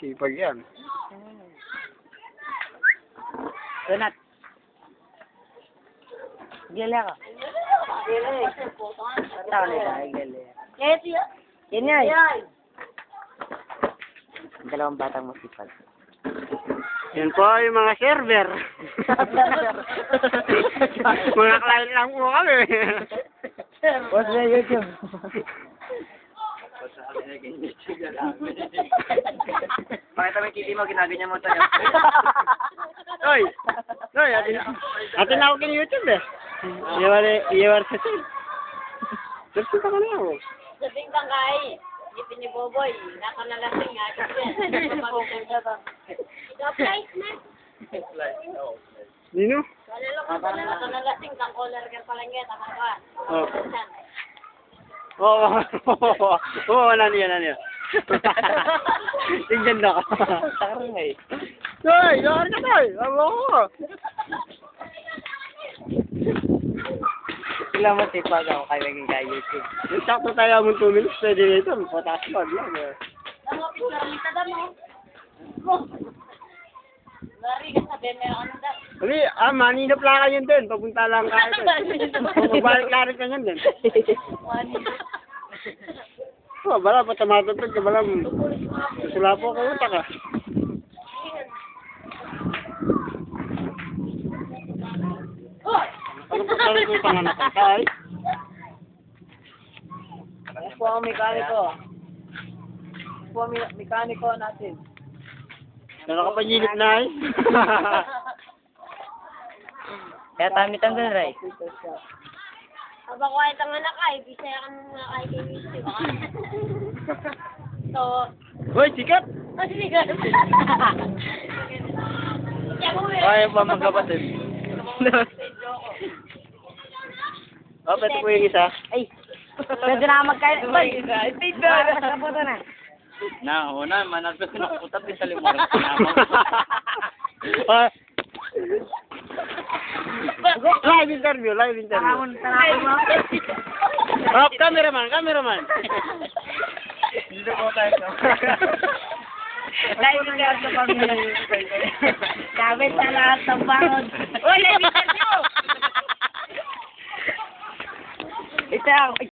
Sipag yan. Donat. Gila ka. Tao na tayo, gila. Yan eh. Dalawang batang masipag. Yan po yung mga server. mga client lang po kami. What's the YouTube? Pakita mo yung kitty mo, ginaganyan mo tayo. Oy! Oy, atin, atin ako kin YouTube eh. Iyawar, iyawar sa sin. Tapos ka na ako. Sabing kang kay, ipin ni Boboy, naka nalasing nga. Ikaw, place na. Nino? Wala naka nalasing kang color ka palangge, tama ka. Oh. Oo, oo, oo, ano niya, ano niya. Tingnan na ka. Takar nga eh. Hoy, yar ka tayo. Amo ko. Sila mo sipag ako kaya naging kaya YouTube. Yung sakto tayo mo 2 minutes, pwede na ito. Pataas pa. lang, eh. Tama, picture kita daw mo. Lari ka sabi, meron ka daw. Hindi, ah, manino plaka yun din. Papunta lang. Kung magbalik larit ka yan din. Oh, bala, patamatutod ka, bala. Susula po ka, utak ka. Ano po sa rin yung panganak ka, ay? Ano po ang mekaniko? Ano po ang me- mekaniko natin? Ano ka pa yinip na, ay? Kaya tamit ang ray. Habang kuha itang anak ay, bisaya ka mga kay kay YouTube. So, Hoy, sikat! oh, mo Ay, pa magkapatid. Oh, pwede po yung isa. Ay! Pwede na magkain. Ay! Ay! Kaputo na. Na, una, managpas ko na puta, pinsalimor. Ah. Live interview, live interview. Tanawon, tanawon mo. Oh, cameraman, cameraman. Dito po tayo. Live interview kami. Sabi sa lahat ng barod. Oh, live interview! Ito,